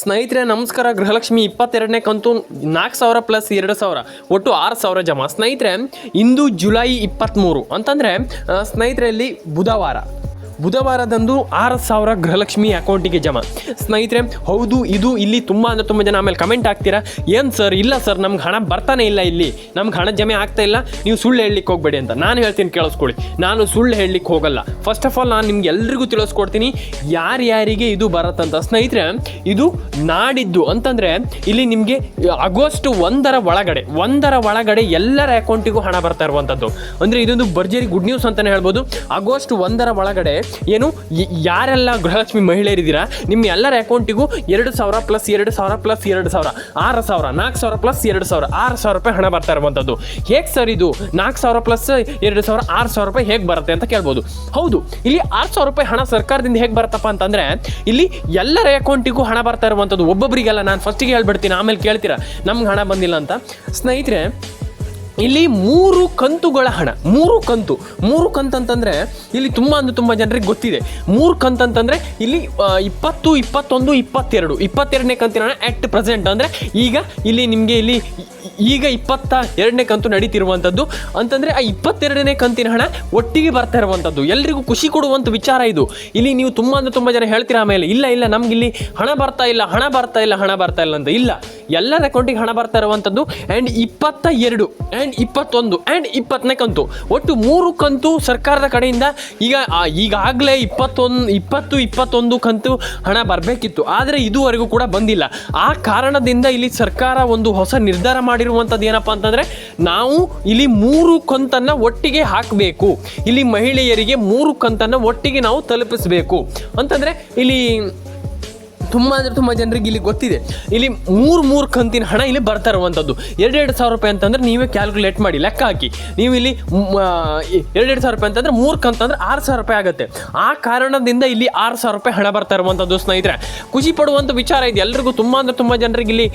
ಸ್ನೇಹಿತರೆ, ನಮಸ್ಕಾರ. ಗೃಹಲಕ್ಷ್ಮಿ ಇಪ್ಪತ್ತೆರಡನೇ ಕಂತು ನಾಲ್ಕು ಸಾವಿರ ಪ್ಲಸ್ ಎರಡು ಸಾವಿರ, ಒಟ್ಟು ಆರು ಸಾವಿರ ಜಮಾ. ಸ್ನೇಹಿತರೆ, ಇಂದು ಜುಲೈ ಇಪ್ಪತ್ತ್ಮೂರು ಅಂತಂದರೆ ಸ್ನೇಹಿತರೆ, ಇಲ್ಲಿ ಬುಧವಾರ. ಬುಧವಾರದಂದು ಆರು ಸಾವಿರ ಗೃಹಲಕ್ಷ್ಮಿ ಅಕೌಂಟಿಗೆ ಜಮಾ. ಸ್ನೇಹಿತರೆ, ಹೌದು, ಇದು ಇಲ್ಲಿ ತುಂಬ ಅಂದರೆ ತುಂಬ ಜನ ಆಮೇಲೆ ಕಮೆಂಟ್ ಹಾಕ್ತೀರಾ? ಏನು ಸರ್? ಇಲ್ಲ ಸರ್, ನಮ್ಗೆ ಹಣ ಬರ್ತಾನೆ ಇಲ್ಲ ಇಲ್ಲಿ. ನಮ್ಗೆ ಹಣ ಜಮೆ ಆಗ್ತಾ ಇಲ್ಲ. ನೀವು ಸುಳ್ಳು ಹೇಳಲಿಕ್ಕೆ ಹೋಗಬೇಡಿ ಅಂತ. ನಾನು ಹೇಳ್ತೀನಿ ಕೇಳಿಸ್ಕೊಳ್ಳಿ. ನಾನು ಸುಳ್ಳು ಹೇಳಲಿಕ್ಕೆ ಹೋಗಲ್ಲ. ಫಸ್ಟ್ ಆಫ್ ಆಲ್ ನಾನು ನಿಮ್ಗೆ ಎಲ್ರಿಗೂ ತಿಳಿಸ್ಕೊಡ್ತೀನಿ. ಯಾರ್ಯಾರಿಗೆ ಇದು ಬರತ್ತಂತ ಸ್ನೇಹಿತರೆ, ಇದು ನಾಡಿದ್ದು ಅಂತಂದರೆ ಇಲ್ಲಿ ನಿಮಗೆ ಆಗಸ್ಟ್ ಒಂದರ ಒಳಗಡೆ ಒಂದರ ಒಳಗಡೆ ಎಲ್ಲರ ಅಕೌಂಟಿಗೂ ಹಣ ಬರ್ತಾ ಇರುವಂಥದ್ದು ಅಂದರೆ ಇದೊಂದು ಭರ್ಜರಿ ಗುಡ್ ನ್ಯೂಸ್ ಅಂತಲೇ ಹೇಳ್ಬೋದು. ಆಗಸ್ಟ್ ಒಂದರ ಒಳಗಡೆ ಏನು ಯಾರೆಲ್ಲ ಗೃಹಲಕ್ಷ್ಮಿ ಮಹಿಳೆಯರಿದ್ದೀರಾ ನಿಮ್ಮ ಎಲ್ಲರ ಅಕೌಂಟಿಗೂ ಎರಡು ಸಾವಿರ ಪ್ಲಸ್ ಎರಡು ಸಾವಿರ ಪ್ಲಸ್ ಎರಡು ಸಾವಿರ, ಆರು ಸಾವಿರ, ನಾಲ್ಕು ಸಾವಿರ ಪ್ಲಸ್ ಎರಡು ಸಾವಿರ, ಆರು ಸಾವಿರ ರೂಪಾಯಿ ಹಣ ಬರ್ತಾ ಇರುವಂಥದ್ದು. ಹೇಗೆ ಸರ್ ಇದು? ನಾಲ್ಕು ಸಾವಿರ ಪ್ಲಸ್ ಎರಡು ಸಾವಿರ, ಆರು ಸಾವಿರ ರೂಪಾಯಿ ಹೇಗೆ ಬರುತ್ತೆ ಅಂತ ಕೇಳ್ಬೋದು. ಹೌದು, ಇಲ್ಲಿ ಆರು ಸಾವಿರ ರೂಪಾಯಿ ಹಣ ಸರ್ಕಾರದಿಂದ ಹೇಗೆ ಬರುತ್ತಪ್ಪ ಅಂತಂದರೆ, ಇಲ್ಲಿ ಎಲ್ಲರ ಅಕೌಂಟಿಗೂ ಹಣ ಬರ್ತಾ ಇರುವಂಥದ್ದು ಒಬ್ಬೊಬ್ಬರಿಗೆಲ್ಲ ನಾನು ಫಸ್ಟಿಗೆ ಹೇಳ್ಬಿಡ್ತೀನಿ, ಆಮೇಲೆ ಕೇಳ್ತೀರಾ? ನಮ್ಗೆ ಹಣ ಬಂದಿಲ್ಲ ಅಂತ. ಸ್ನೇಹಿತರೆ ಇಲ್ಲಿ ಮೂರು ಕಂತುಗಳ ಹಣ, ಮೂರು ಕಂತು. ಮೂರು ಕಂತು ಅಂತಂದರೆ ಇಲ್ಲಿ ತುಂಬ ಅಂದ್ರೆ ತುಂಬ ಜನರಿಗೆ ಗೊತ್ತಿದೆ. ಮೂರು ಕಂತು ಅಂತಂದರೆ ಇಲ್ಲಿ ಇಪ್ಪತ್ತು, ಇಪ್ಪತ್ತೊಂದು, ಇಪ್ಪತ್ತೆರಡು. ಇಪ್ಪತ್ತೆರಡನೇ ಕಂತಿನ ಹಣ ಅಟ್ ಪ್ರೆಸೆಂಟ್ ಅಂದರೆ ಈಗ ಇಲ್ಲಿ ನಿಮಗೆ ಇಲ್ಲಿ ಈಗ ಇಪ್ಪತ್ತ ಎರಡನೇ ಕಂತು ನಡೀತಿರುವಂಥದ್ದು ಅಂತಂದರೆ ಆ ಇಪ್ಪತ್ತೆರಡನೇ ಕಂತಿನ ಹಣ ಒಟ್ಟಿಗೆ ಬರ್ತಾ ಇರುವಂಥದ್ದು ಎಲ್ರಿಗೂ ಖುಷಿ ಕೊಡುವಂಥ ವಿಚಾರ ಇದು. ಇಲ್ಲಿ ನೀವು ತುಂಬ ಅಂದ್ರೆ ತುಂಬ ಜನ ಹೇಳ್ತೀರಾ ಆಮೇಲೆ, ಇಲ್ಲ ಇಲ್ಲ, ನಮ್ಗೆ ಇಲ್ಲಿ ಹಣ ಬರ್ತಾ ಇಲ್ಲ, ಹಣ ಬರ್ತಾ ಇಲ್ಲ, ಹಣ ಬರ್ತಾ ಇಲ್ಲ ಅಂತ ಇಲ್ಲ. ಎಲ್ಲರ ಅಕೌಂಟಿಗೆ ಹಣ ಬರ್ತಾ ಇರುವಂಥದ್ದು ಆ್ಯಂಡ್ ಇಪ್ಪತ್ತ ಎರಡು ಆ್ಯಂಡ್ ಇಪ್ಪತ್ತೊಂದು ಆ್ಯಂಡ್ ಇಪ್ಪತ್ತನೇ ಕಂತು. ಒಟ್ಟು ಮೂರು ಕಂತು ಸರ್ಕಾರದ ಕಡೆಯಿಂದ ಈಗ ಈಗಾಗಲೇ ಇಪ್ಪತ್ತೊಂದು, ಇಪ್ಪತ್ತು, ಇಪ್ಪತ್ತೊಂದು ಕಂತು ಹಣ ಬರಬೇಕಿತ್ತು. ಆದರೆ ಇದುವರೆಗೂ ಕೂಡ ಬಂದಿಲ್ಲ. ಆ ಕಾರಣದಿಂದ ಇಲ್ಲಿ ಸರ್ಕಾರ ಒಂದು ಹೊಸ ನಿರ್ಧಾರ ಮಾಡಿರುವಂಥದ್ದು ಏನಪ್ಪ ಅಂತಂದರೆ, ನಾವು ಇಲ್ಲಿ ಮೂರು ಕಂತನ್ನು ಒಟ್ಟಿಗೆ ಹಾಕಬೇಕು. ಇಲ್ಲಿ ಮಹಿಳೆಯರಿಗೆ ಮೂರು ಕಂತನ್ನು ಒಟ್ಟಿಗೆ ನಾವು ತಲುಪಿಸಬೇಕು. ಅಂತಂದರೆ ಇಲ್ಲಿ ತುಂಬ ಅಂದರೆ ತುಂಬ ಜನರಿಗೆ ಇಲ್ಲಿ ಗೊತ್ತಿದೆ. ಇಲ್ಲಿ ಮೂರು ಮೂರು ಕಂತಿನ ಹಣ ಇಲ್ಲಿ ಬರ್ತಾ ಇರುವಂಥದ್ದು ಎರಡೆರಡು ಸಾವಿರ ರೂಪಾಯಿ ಅಂತಂದ್ರೆ ನೀವೇ ಕ್ಯಾಲ್ಕುಲೇಟ್ ಮಾಡಿ, ಲೆಕ್ಕ ಹಾಕಿ. ನೀವು ಇಲ್ಲಿ ಎರಡೆರಡು ಸಾವಿರ ರೂಪಾಯಿ ಅಂತಂದ್ರೆ ಮೂರು ಕಂತು ಅಂದ್ರೆ ಆರು ಸಾವಿರ ರೂಪಾಯಿ ಆಗುತ್ತೆ. ಆ ಕಾರಣದಿಂದ ಇಲ್ಲಿ ಆರು ಸಾವಿರ ರೂಪಾಯಿ ಹಣ ಬರ್ತಾ ಇರುವಂಥದ್ದು ಸ್ನೇಹಿತರೆ. ಖುಷಿ ಪಡುವಂಥ ವಿಚಾರ ಇದೆ. ಎಲ್ರಿಗೂ ತುಂಬ ಅಂದರೆ ತುಂಬ ಜನರಿಗೆ ಇಲ್ಲಿ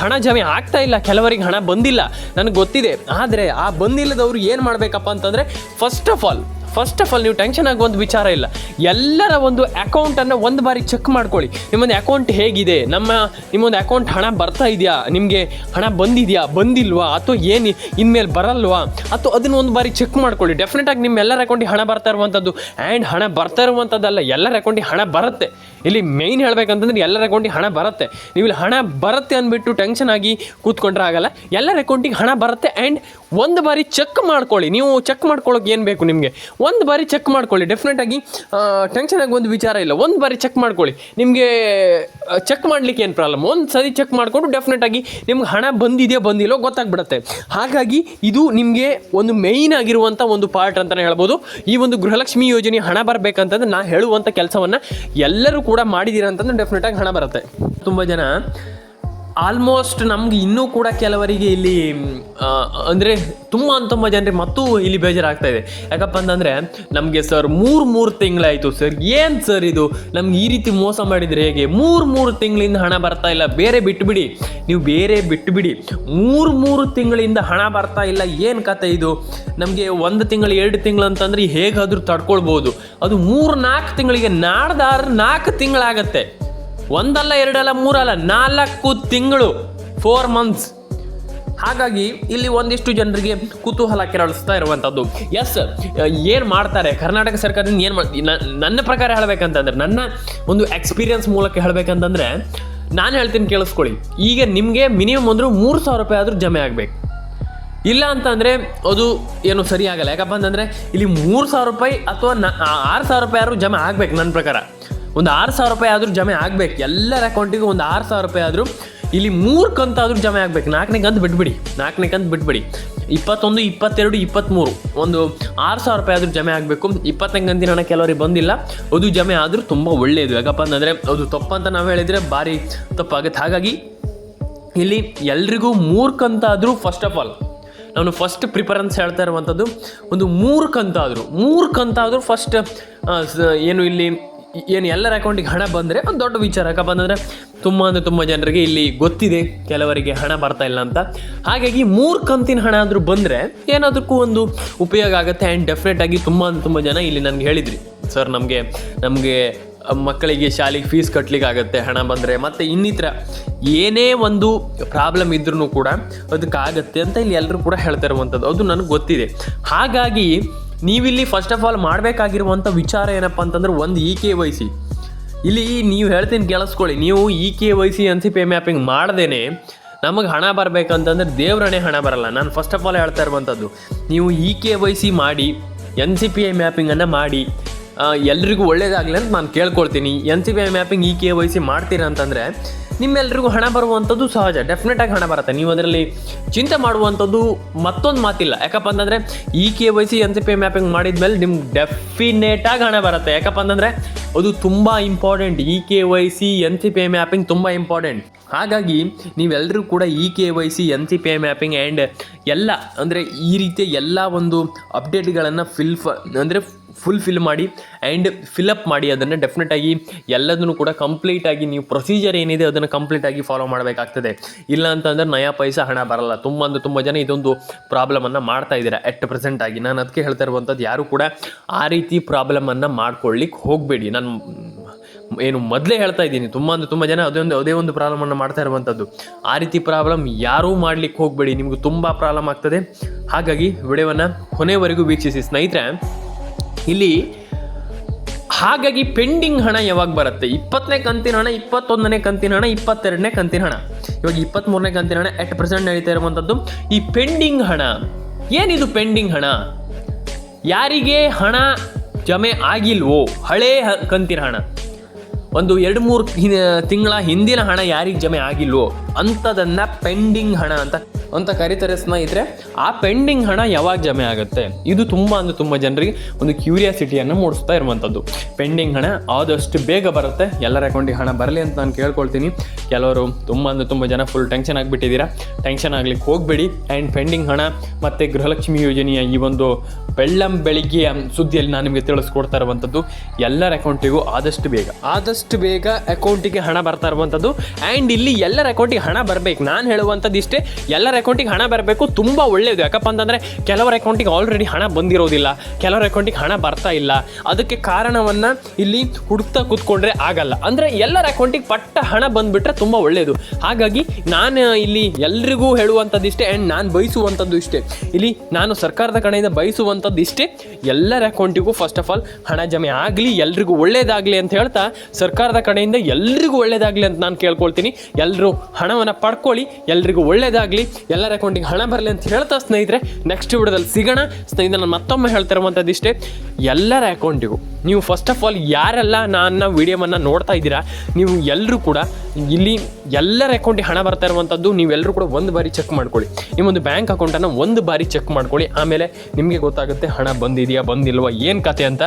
ಹಣ ಜಮೆ ಆಗ್ತಾ ಇಲ್ಲ. ಕೆಲವರಿಗೆ ಹಣ ಬಂದಿಲ್ಲ. ನನಗೆ ಗೊತ್ತಿದೆ. ಆದರೆ ಆ ಬಂದಿಲ್ಲದವರು ಏನು ಮಾಡಬೇಕಪ್ಪ ಅಂತಂದರೆ first of all first of all ನೀವು ಟೆನ್ಷನ್ ಆಗುವಂಥ ವಿಚಾರ ಇಲ್ಲ. ಎಲ್ಲರ ಒಂದು ಅಕೌಂಟನ್ನು ಒಂದು ಬಾರಿ ಚೆಕ್ ಮಾಡ್ಕೊಳ್ಳಿ. ನಿಮ್ಮೊಂದು ಅಕೌಂಟ್ ಹೇಗಿದೆ? ನಮ್ಮ, ನಿಮ್ಮೊಂದು ಅಕೌಂಟ್ ಹಣ ಬರ್ತಾ ಇದೆಯಾ? ನಿಮಗೆ ಹಣ ಬಂದಿದೆಯಾ? ಬಂದಿಲ್ವಾ? ಅಥವಾ ಏನು ಇನ್ಮೇಲೆ ಬರಲ್ವಾ? ಅಥವಾ ಅದನ್ನು ಒಂದು ಬಾರಿ ಚೆಕ್ ಮಾಡ್ಕೊಳ್ಳಿ. ಡೆಫಿನೆಟಾಗಿ ನಿಮ್ಮ ಎಲ್ಲರ ಅಕೌಂಟಿಗೆ ಹಣ ಬರ್ತಾ ಇರುವಂಥದ್ದು. ಆ್ಯಂಡ್ ಹಣ ಬರ್ತಾ ಇರುವಂಥದ್ದಲ್ಲ, ಎಲ್ಲರ ಅಕೌಂಟಿಗೆ ಹಣ ಬರುತ್ತೆ. ಇಲ್ಲಿ ಮೇಯ್ನ್ ಹೇಳ್ಬೇಕಂತಂದ್ರೆ ಎಲ್ಲರ ಅಕೌಂಟಿಗೆ ಹಣ ಬರುತ್ತೆ. ನೀವು ಇಲ್ಲಿ ಹಣ ಬರುತ್ತೆ ಅಂದ್ಬಿಟ್ಟು ಟೆನ್ಷನ್ ಆಗಿ ಕೂತ್ಕೊಂಡ್ರೆ ಆಗಲ್ಲ. ಎಲ್ಲರ ಅಕೌಂಟಿಗೆ ಹಣ ಬರುತ್ತೆ ಆ್ಯಂಡ್ ಒಂದು ಬಾರಿ ಚೆಕ್ ಮಾಡ್ಕೊಳ್ಳಿ. ನೀವು ಚೆಕ್ ಮಾಡ್ಕೊಳ್ಳೋಕೆ ಏನು ಬೇಕು ನಿಮಗೆ? ಒಂದು ಬಾರಿ ಚೆಕ್ ಮಾಡ್ಕೊಳ್ಳಿ. ಡೆಫಿನೆಟಾಗಿ ಟೆನ್ಷನ್ ಆಗಿ ಒಂದು ವಿಚಾರ ಇಲ್ಲ. ಒಂದು ಬಾರಿ ಚೆಕ್ ಮಾಡ್ಕೊಳ್ಳಿ. ನಿಮಗೆ ಚೆಕ್ ಮಾಡಲಿಕ್ಕೆ ಏನು ಪ್ರಾಬ್ಲಮ್? ಒಂದು ಸರಿ ಚೆಕ್ ಮಾಡಿಕೊಂಡು ಡೆಫಿನೆಟಾಗಿ ನಿಮ್ಗೆ ಹಣ ಬಂದಿದೆಯೋ ಬಂದಿಲ್ಲೋ ಗೊತ್ತಾಗ್ಬಿಡುತ್ತೆ. ಹಾಗಾಗಿ ಇದು ನಿಮಗೆ ಒಂದು ಮೇಯ್ನ್ ಆಗಿರುವಂಥ ಒಂದು ಪಾರ್ಟ್ ಅಂತಲೇ ಹೇಳ್ಬೋದು. ಈ ಒಂದು ಗೃಹಲಕ್ಷ್ಮಿ ಯೋಜನೆ ಹಣ ಬರಬೇಕಂತಂದ್ರೆ ನಾ ಹೇಳುವಂಥ ಕೆಲಸವನ್ನು ಎಲ್ಲರೂ ಕೂಡ ಮಾಡಿದ್ದೀರ ಅಂತಂದ್ರೆ ಡೆಫಿನೆಟಾಗಿ ಹಣ ಬರುತ್ತೆ. ತುಂಬ ಜನ ಆಲ್ಮೋಸ್ಟ್ ನಮ್ಗೆ ಇನ್ನೂ ಕೂಡ ಕೆಲವರಿಗೆ ಇಲ್ಲಿ ಅಂದರೆ ತುಂಬ ತುಂಬ ಜನರಿಗೆ ಮತ್ತೂ ಇಲ್ಲಿ ಬೇಜಾರಾಗ್ತಾ ಇದೆ. ಯಾಕಪ್ಪ ಅಂತಂದರೆ ನಮಗೆ ಸರ್ ಮೂರು ಮೂರು ತಿಂಗಳಾಯಿತು. ಸರ್ ಏನು ಸರ್ ಇದು? ನಮ್ಗೆ ಈ ರೀತಿ ಮೋಸ ಮಾಡಿದರೆ ಹೇಗೆ? ಮೂರು ಮೂರು ತಿಂಗಳಿಂದ ಹಣ ಬರ್ತಾ ಇಲ್ಲ. ಬೇರೆ ಬಿಟ್ಟುಬಿಡಿ ನೀವು ಬೇರೆ ಬಿಟ್ಟುಬಿಡಿ ಮೂರು ಮೂರು ತಿಂಗಳಿಂದ ಹಣ ಬರ್ತಾ ಇಲ್ಲ. ಏನು ಕತೆ ಇದು? ನಮಗೆ ಒಂದು ತಿಂಗಳು, ಎರಡು ತಿಂಗಳು ಅಂತಂದ್ರೆ ಹೇಗಾದರೂ ತಡ್ಕೊಳ್ಬೋದು. ಅದು ಮೂರು ನಾಲ್ಕು ತಿಂಗಳಿಗೆ ನಾಡ್ದಾರು ನಾಲ್ಕು ತಿಂಗಳಾಗತ್ತೆ. ಒಂದಲ್ಲ, ಎರಡಲ್ಲ, ಮೂರಲ್ಲ, ನಾಲ್ಕು ತಿಂಗಳು ಫೋರ್ ಮಂತ್ಸ್ ಹಾಗಾಗಿ ಇಲ್ಲಿ ಒಂದಿಷ್ಟು ಜನರಿಗೆ ಕುತೂಹಲ ಕೆರಳಿಸ್ತಾ ಇರುವಂಥದ್ದು ಎಸ್ ಏನು ಮಾಡ್ತಾರೆ? ಕರ್ನಾಟಕ ಸರ್ಕಾರದಿಂದ ಏನು ಮಾಡಿ ನನ್ನ ಪ್ರಕಾರ ಹೇಳಬೇಕಂತಂದ್ರೆ, ನನ್ನ ಒಂದು ಎಕ್ಸ್ಪೀರಿಯನ್ಸ್ ಮೂಲಕ ಹೇಳಬೇಕಂತಂದ್ರೆ, ನಾನು ಹೇಳ್ತೀನಿ ಕೇಳಿಸ್ಕೊಳ್ಳಿ. ಈಗ ನಿಮಗೆ ಮಿನಿಮಮ್ ಅಂದರೂ ಮೂರು ಸಾವಿರ ರೂಪಾಯಿ ಆದರೂ ಜಮೆ ಆಗಬೇಕು. ಇಲ್ಲ ಅಂತಂದರೆ ಅದು ಏನು ಸರಿ ಆಗಲ್ಲ ಯಾಕಪ್ಪ ಅಂತಂದರೆ, ಇಲ್ಲಿ ಮೂರು ಸಾವಿರ ರೂಪಾಯಿ ಅಥವಾ ನ ಆರು ಸಾವಿರ ರೂಪಾಯಿ ಆದರೂ ಜಮೆ ಆಗಬೇಕು ನನ್ನ ಪ್ರಕಾರ. ಒಂದು ಆರು ಸಾವಿರ ರೂಪಾಯಿ ಆದರೂ ಜಮೆ ಆಗಬೇಕು. ಎಲ್ಲರ ಅಕೌಂಟಿಗೂ ಒಂದು ಆರು ಸಾವಿರ ರೂಪಾಯಿ ಆದರೂ ಇಲ್ಲಿ ಮೂರು ಕಂತಾದರೂ ಜಮೆ ಆಗಬೇಕು. ನಾಲ್ಕನೇ ಕಂತು ಬಿಟ್ಬಿಡಿ. ನಾಲ್ಕನೇ ಕಂತು ಬಿಟ್ಬಿಡಿ. ಇಪ್ಪತ್ತೊಂದು, ಇಪ್ಪತ್ತೆರಡು ಇಪ್ಪತ್ತ್ಮೂರು ಒಂದು ಆರು ಸಾವಿರ ರೂಪಾಯಿ ಆದರೂ ಜಮೆ ಆಗಬೇಕು. ಇಪ್ಪತ್ತನೇ ಕಂತಿನ ಹಣ ಕೆಲವರಿಗೆ ಬಂದಿಲ್ಲ. ಅದು ಜಮೆ ಆದರೂ ತುಂಬ ಒಳ್ಳೆಯದು ಯಾಕಪ್ಪ ಅಂತಂದರೆ ಅದು ತಪ್ಪಂತ ನಾವು ಹೇಳಿದರೆ ಭಾರಿ ತಪ್ಪಾಗುತ್ತೆ. ಹಾಗಾಗಿ ಇಲ್ಲಿ ಎಲ್ರಿಗೂ ಮೂರು ಕಂತಾದರೂ ಫಸ್ಟ್ ಆಫ್ ಆಲ್ ನಾನು ಫಸ್ಟ್ ಪ್ರಿಫರೆನ್ಸ್ ಹೇಳ್ತಾ ಇರುವಂಥದ್ದು ಒಂದು ಮೂರು ಕಂತಾದರೂ ಮೂರು ಕಂತಾದರೂ ಫಸ್ಟ್ ಏನು ಇಲ್ಲಿ ಏನು ಎಲ್ಲರ ಅಕೌಂಟಿಗೆ ಹಣ ಬಂದರೆ ಒಂದು ದೊಡ್ಡ ವಿಚಾರ. ಯಾಕಪ್ಪ ತುಂಬ ಅಂದರೆ ತುಂಬ ಜನರಿಗೆ ಇಲ್ಲಿ ಗೊತ್ತಿದೆ ಕೆಲವರಿಗೆ ಹಣ ಬರ್ತಾ ಇಲ್ಲ ಅಂತ. ಹಾಗಾಗಿ ಮೂರು ಕಂತಿನ ಹಣ ಆದರೂ ಬಂದರೆ ಏನಾದಕ್ಕೂ ಒಂದು ಉಪಯೋಗ ಆಗುತ್ತೆ ಆ್ಯಂಡ್ ಡೆಫಿನೆಟ್ ಆಗಿ ತುಂಬ ಅಂದರೆ ತುಂಬ ಜನ ಇಲ್ಲಿ ನನಗೆ ಹೇಳಿದ್ರಿ. ಸರ್ ನಮಗೆ ನಮಗೆ ಮಕ್ಕಳಿಗೆ ಶಾಲೆಗೆ ಫೀಸ್ ಕಟ್ಟಲಿಕ್ಕೆ ಆಗುತ್ತೆ, ಹಣ ಬಂದರೆ. ಮತ್ತು ಇನ್ನಿತರ ಏನೇ ಒಂದು ಪ್ರಾಬ್ಲಮ್ ಇದ್ರೂ ಕೂಡ ಅದಕ್ಕಾಗತ್ತೆ ಅಂತ ಇಲ್ಲಿ ಎಲ್ಲರೂ ಕೂಡ ಹೇಳ್ತಾ ಇರುವಂಥದ್ದು ಅದು ನನಗೆ ಗೊತ್ತಿದೆ. ಹಾಗಾಗಿ ನೀವಿಲ್ಲಿ ಫಸ್ಟ್ ಆಫ್ ಆಲ್ ಮಾಡಬೇಕಾಗಿರುವಂಥ ವಿಚಾರ ಏನಪ್ಪ ಅಂತಂದ್ರೆ ಒಂದು ಇ ಕೆ ವೈ ಸಿ ಇಲ್ಲಿ ನೀವು ಹೇಳ್ತೀನಿ ಕೇಳಿಸ್ಕೊಳ್ಳಿ, ನೀವು E K Y C N C P mapping ಮಾಡ್ದೇನೆ ನಮಗೆ ಹಣ ಬರಬೇಕಂತಂದ್ರೆ ದೇವ್ರನೇ ಹಣ ಬರಲ್ಲ. ನಾನು ಫಸ್ಟ್ ಆಫ್ ಆಲ್ ಹೇಳ್ತಾ ಇರುವಂಥದ್ದು ನೀವು ಇ ಕೆ ವೈ ಸಿ ಮಾಡಿ ಎನ್ ಸಿ ಪಿ ಐ ಮ್ಯಾಪಿಂಗನ್ನು ಮಾಡಿ ಎಲ್ರಿಗೂ ಒಳ್ಳೇದಾಗಲಿ ಅಂತ ನಾನು ಕೇಳ್ಕೊಳ್ತೀನಿ. N C P I mapping E K Y C ಮಾಡ್ತೀರಾ ಅಂತಂದರೆ ನಿಮ್ಮೆಲ್ರಿಗೂ ಹಣ ಬರುವಂಥದ್ದು ಸಹಜ. ಡೆಫಿನೆಟಾಗಿ ಹಣ ಬರುತ್ತೆ. ನೀವು ಅದರಲ್ಲಿ ಚಿಂತೆ ಮಾಡುವಂಥದ್ದು ಮತ್ತೊಂದು ಮಾತಿಲ್ಲ. ಯಾಕಪ್ಪ ಅಂತಂದರೆ E K Y C, N C P mapping ಮಾಡಿದ್ಮೇಲೆ ನಿಮ್ಗೆ ಡೆಫಿನೆಟಾಗಿ ಹಣ ಬರುತ್ತೆ. ಯಾಕಪ್ಪ ಅಂತಂದರೆ ಅದು ತುಂಬ important E K Y C, N C P mapping ತುಂಬ ಇಂಪಾರ್ಟೆಂಟ್ ಹಾಗಾಗಿ ನೀವೆಲ್ಲರೂ ಕೂಡ E K Y C N C P I mapping and ಎಲ್ಲ, ಅಂದರೆ ಈ ರೀತಿಯ ಎಲ್ಲ ಒಂದು ಅಪ್ಡೇಟ್ಗಳನ್ನು ಫಿಲ್ ಫ, ಅಂದರೆ ಫುಲ್ ಫಿಲ್ ಮಾಡಿ ಆ್ಯಂಡ್ ಫಿಲಪ್ ಮಾಡಿ. ಅದನ್ನು ಡೆಫಿನೆಟಾಗಿ ಎಲ್ಲದನ್ನು ಕೂಡ ಕಂಪ್ಲೀಟಾಗಿ ನೀವು ಪ್ರೊಸೀಜರ್ ಏನಿದೆ ಅದನ್ನು ಕಂಪ್ಲೀಟಾಗಿ ಫಾಲೋ ಮಾಡಬೇಕಾಗ್ತದೆ. ಇಲ್ಲ ಅಂತಂದ್ರೆ ನಯಾ ಪೈಸಾ ಹಣ ಬರಲ್ಲ. ತುಂಬ ಅಂದ್ರೆ ತುಂಬ ಜನ ಇದೊಂದು ಪ್ರಾಬ್ಲಮನ್ನು ಮಾಡ್ತಾ ಇದ್ದೀರಾ ಎಟ್ ಪ್ರೆಸೆಂಟ್ ಆಗಿ. ನಾನು ಅದಕ್ಕೆ ಹೇಳ್ತಾ ಇರುವಂಥದ್ದು ಯಾರು ಕೂಡ ಆ ರೀತಿ ಪ್ರಾಬ್ಲಮನ್ನು ಮಾಡ್ಕೊಳ್ಳಿಕ್ಕೆ ಹೋಗಬೇಡಿ. ನಾನು ಏನು ಮೊದಲೇ ಹೇಳ್ತಾ ಇದ್ದೀನಿ. ತುಂಬ ಅಂದ್ರೆ ತುಂಬ ಜನ ಅದೇ ಒಂದು ಅದೇ ಒಂದು ಪ್ರಾಬ್ಲಮನ್ನು ಮಾಡ್ತಾ ಇರುವಂಥದ್ದು ಆ ರೀತಿ ಪ್ರಾಬ್ಲಮ್ ಯಾರೂ ಮಾಡ್ಲಿಕ್ಕೆ ಹೋಗಬೇಡಿ. ನಿಮ್ಗೆ ತುಂಬ ಪ್ರಾಬ್ಲಮ್ ಆಗ್ತದೆ. ಹಾಗಾಗಿ ವಿಡಿಯೋವನ್ನು ಕೊನೆವರೆಗೂ ವೀಕ್ಷಿಸಿ. ಸ್ನೇಹಿತರೆ, ಇಲ್ಲಿ ಹಾಗಾಗಿ ಪೆಂಡಿಂಗ್ ಹಣ ಯಾವಾಗ ಬರುತ್ತೆ? ಇಪ್ಪತ್ತನೇ ಕಂತಿನ ಹಣ, ಇಪ್ಪತ್ತೊಂದನೇ ಕಂತಿನ ಹಣ, ಇಪ್ಪತ್ತೆರಡನೇ ಕಂತಿನ ಹಣ. ಇವಾಗ ಇಪ್ಪತ್ತ್ಮೂರನೇ ಕಂತಿನ ಹಣ ಎಟ್ ಪ್ರೆಸೆಂಟ್ ನಡೀತಾ ಇರುವಂಥದ್ದು ಈ ಪೆಂಡಿಂಗ್ ಹಣ, ಏನಿದು ಪೆಂಡಿಂಗ್ ಹಣ? ಯಾರಿಗೆ ಹಣ ಜಮೆ ಆಗಿಲ್ವೋ, ಹಳೇ ಕಂತಿನ ಹಣ. ಒಂದು ಎರಡು ಮೂರು ತಿಂಗಳ ಹಿಂದಿನ ಹಣ ಯಾರಿಗೆ ಜಮೆ ಆಗಿಲ್ವೋ ಅಂಥದನ್ನ ಪೆಂಡಿಂಗ್ ಹಣ ಅಂತ ಅಂತ ಕರೀತಾರೆ ಸ್ನೇಹಿತರೆ, ಆ ಪೆಂಡಿಂಗ್ ಹಣ ಯಾವಾಗ ಜಮೆ ಆಗುತ್ತೆ? ಇದು ತುಂಬ ಅಂದ್ರೆ ತುಂಬ ಜನರಿಗೆ ಒಂದು ಕ್ಯೂರಿಯಾಸಿಟಿಯನ್ನು ಮೂಡಿಸ್ತಾ ಇರುವಂಥದ್ದು. ಪೆಂಡಿಂಗ್ ಹಣ ಆದಷ್ಟು ಬೇಗ ಬರುತ್ತೆ. ಎಲ್ಲರ ಅಕೌಂಟಿಗೆ ಹಣ ಬರಲಿ ಅಂತ ನಾನು ಕೇಳ್ಕೊಳ್ತೀನಿ. ಕೆಲವರು ತುಂಬ ಅಂದರೆ ತುಂಬ ಜನ ಫುಲ್ ಟೆನ್ಷನ್ ಆಗಿಬಿಟ್ಟಿದ್ದೀರಾ? ಟೆನ್ಷನ್ ಆಗ್ಲಿಕ್ಕೆ ಹೋಗಬೇಡಿ. ಆ್ಯಂಡ್ ಪೆಂಡಿಂಗ್ ಹಣ ಮತ್ತು ಗೃಹಲಕ್ಷ್ಮಿ ಯೋಜನೆಯ ಈ ಒಂದು ಬೆಳ್ಳಂ ಬೆಳಿಗ್ಗೆಯ ಸುದ್ದಿಯಲ್ಲಿ ನಾನು ನಿಮಗೆ ತಿಳಿಸ್ಕೊಡ್ತಾ ಇರುವಂಥದ್ದು, ಎಲ್ಲರ ಅಕೌಂಟಿಗೂ ಆದಷ್ಟು ಬೇಗ. ಆದಷ್ಟು ಬೇಗ ಅಕೌಂಟಿಗೆ ಹಣ ಬರ್ತಾ ಇರುವಂಥದ್ದು. ಆ್ಯಂಡ್ ಇಲ್ಲಿ ಎಲ್ಲರ ಅಕೌಂಟಿಗೆ ಹಣ ಬರಬೇಕು. ನಾನು ಹೇಳುವಂಥದ್ದು ಇಷ್ಟೇ, ಎಲ್ಲರ ಅಕೌಂಟಿಗೆ ಹಣ ಬರಬೇಕು, ತುಂಬ ಒಳ್ಳೆಯದು ಯಾಕಪ್ಪ ಅಂತಂದರೆ, ಕೆಲವರ ಅಕೌಂಟಿಗೆ ಆಲ್ರೆಡಿ ಹಣ ಬಂದಿರೋದಿಲ್ಲ. ಕೆಲವರ ಅಕೌಂಟಿಗೆ ಹಣ ಬರ್ತಾ ಇಲ್ಲ. ಅದಕ್ಕೆ ಕಾರಣವನ್ನು ಇಲ್ಲಿ ಹುಡುಕ್ತಾ ಕೂತ್ಕೊಂಡ್ರೆ ಆಗಲ್ಲ. ಅಂದರೆ ಎಲ್ಲರ ಅಕೌಂಟಿಗೆ ಪಟ್ಟ ಹಣ ಬಂದುಬಿಟ್ರೆ ತುಂಬ ಒಳ್ಳೆಯದು ಹಾಗಾಗಿ ನಾನು ಇಲ್ಲಿ ಎಲ್ರಿಗೂ ಹೇಳುವಂಥದ್ದು ಇಷ್ಟೇ ಆ್ಯಂಡ್ ನಾನು ಬಯಸುವಂಥದ್ದು ಇಷ್ಟೇ. ಇಲ್ಲಿ ನಾನು ಸರ್ಕಾರದ ಕಡೆಯಿಂದ ಬಯಸುವಂಥದ್ದು ಇಷ್ಟೇ, ಎಲ್ಲರ ಅಕೌಂಟಿಗೂ ಫಸ್ಟ್ ಆಫ್ ಆಲ್ ಹಣ ಜಮೆ ಆಗಲಿ, ಎಲ್ರಿಗೂ ಒಳ್ಳೇದಾಗಲಿ ಅಂತ ಹೇಳ್ತಾ, ಸರ್ಕಾರದ ಕಡೆಯಿಂದ ಎಲ್ರಿಗೂ ಒಳ್ಳೇದಾಗಲಿ ಅಂತ ನಾನು ಕೇಳ್ಕೊಳ್ತೀನಿ. ಎಲ್ಲರೂ ಹಣವನ್ನು ಪಡ್ಕೊಳ್ಳಿ, ಎಲ್ರಿಗೂ ಒಳ್ಳೇದಾಗಲಿ ಎಲ್ಲರ ಅಕೌಂಟಿಗೆ ಹಣ ಬರಲಿ ಅಂತ ಹೇಳ್ತಾ ಸ್ನೇಹಿತರೆ ನೆಕ್ಸ್ಟ್ ವಿಡಿಯೋದಲ್ಲಿ ಸಿಗೋಣ. ಸ್ನೇಹಿತರೆ, ನಾನು ಮತ್ತೊಮ್ಮೆ ಹೇಳ್ತಾ ಇರುವಂಥದ್ದು ಇಷ್ಟೇ ಎಲ್ಲರ ಅಕೌಂಟಿಗೂ, ನೀವು ಫಸ್ಟ್ ಆಫ್ ಆಲ್ ಯಾರೆಲ್ಲ ನನ್ನ ವಿಡಿಯೋವನ್ನು ನೋಡ್ತಾ ಇದ್ದೀರಾ, ನೀವು ಎಲ್ಲರೂ ಕೂಡ ಇಲ್ಲಿ ಎಲ್ಲರ ಅಕೌಂಟಿಗೆ ಹಣ ಬರ್ತಾ ಇರುವಂಥದ್ದು ನೀವೆಲ್ಲರೂ ಕೂಡ ಒಂದು ಬಾರಿ ಚೆಕ್ ಮಾಡ್ಕೊಳ್ಳಿ. ನಿಮ್ಮೊಂದು ಬ್ಯಾಂಕ್ ಅಕೌಂಟನ್ನು ಒಂದು ಬಾರಿ ಚೆಕ್ ಮಾಡ್ಕೊಳ್ಳಿ. ಆಮೇಲೆ ನಿಮಗೆ ಗೊತ್ತಾಗುತ್ತೆ ಹಣ ಬಂದಿದೆಯಾ, ಬಂದಿಲ್ವ, ಏನು ಕತೆ ಅಂತ.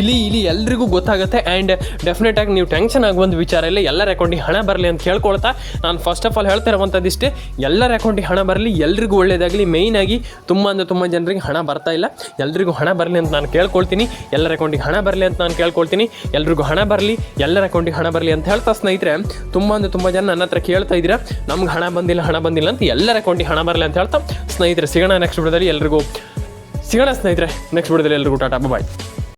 ಇಲ್ಲಿ ಇಲ್ಲಿ ಎಲ್ರಿಗೂ ಗೊತ್ತಾಗುತ್ತೆ ಆ್ಯಂಡ್ ಡೆಫಿನೆಟ್ ಆಗಿ ನೀವು ಟೆನ್ಷನ್ ಆಗುವಂಥ ವಿಚಾರ ಇಲ್ಲ, ಎಲ್ಲರ ಅಕೌಂಟಿಗೆ ಹಣ ಬರಲಿ ಅಂತ ಕೇಳ್ಕೊಳ್ತಾ ನಾನು ಫಸ್ಟ್ ಆಫ್ ಆಲ್ ಹೇಳ್ತಾ ಇರುವಂಥದ್ದು ಇಷ್ಟೇ ಎಲ್ಲರ ಅಕೌಂಟಿಗೆ ಹಣ ಬರಲಿ, ಎಲ್ರಿಗೂ ಒಳ್ಳೇದಾಗಲಿ ಮೇಯ್ನಾಗಿ ತುಂಬ ಅಂದರೆ ತುಂಬ ಜನರಿಗೆ ಹಣ ಬರ್ತಾ ಇಲ್ಲ. ಎಲ್ರಿಗೂ ಹಣ ಬರಲಿ ಅಂತ ನಾನು ಕೇಳ್ಕೊಳ್ತೀನಿ, ಎಲ್ಲರ ಅಕೌಂಟಿಗೆ ಹಣ ಬರಲಿ ಅಂತ ನಾನು ಕೇಳ್ಕೊಳ್ತೀನಿ, ಎಲ್ರಿಗೂ ಹಣ ಬರಲಿ, ಎಲ್ಲರ ಅಕೌಂಟಿಗೆ ಹಣ ಬರಲಿ ಅಂತ ಹೇಳ್ತಾ ಸ್ನೇಹಿತರೆ, ತುಂಬ ಅಂದರೆ ತುಂಬ ಜನ ನನ್ನ ಹತ್ರ ಕೇಳ್ತಾ ಇದ್ದೀರಾ, ನಮ್ಗೆ ಹಣ ಬಂದಿಲ್ಲ ಹಣ ಬಂದಿಲ್ಲ ಅಂತ ಎಲ್ಲರ ಅಕೌಂಟಿಗೆ ಹಣ ಬರಲಿ ಅಂತ ಹೇಳ್ತಾ, ಸ್ನೇಹಿತರೆ ಸಿಗೋಣ ನೆಕ್ಸ್ಟ್ ಬಿಡೋದಲ್ಲಿ ಎಲ್ರಿಗೂ, ಸಿಗೋಣ ಸ್ನೇಹಿತರೆ ನೆಕ್ಸ್ಟ್ ಬಿಡೋದಲ್ಲಿ ಎಲ್ರಿಗೂ, ಟಾಟಾ ಬಾಯ್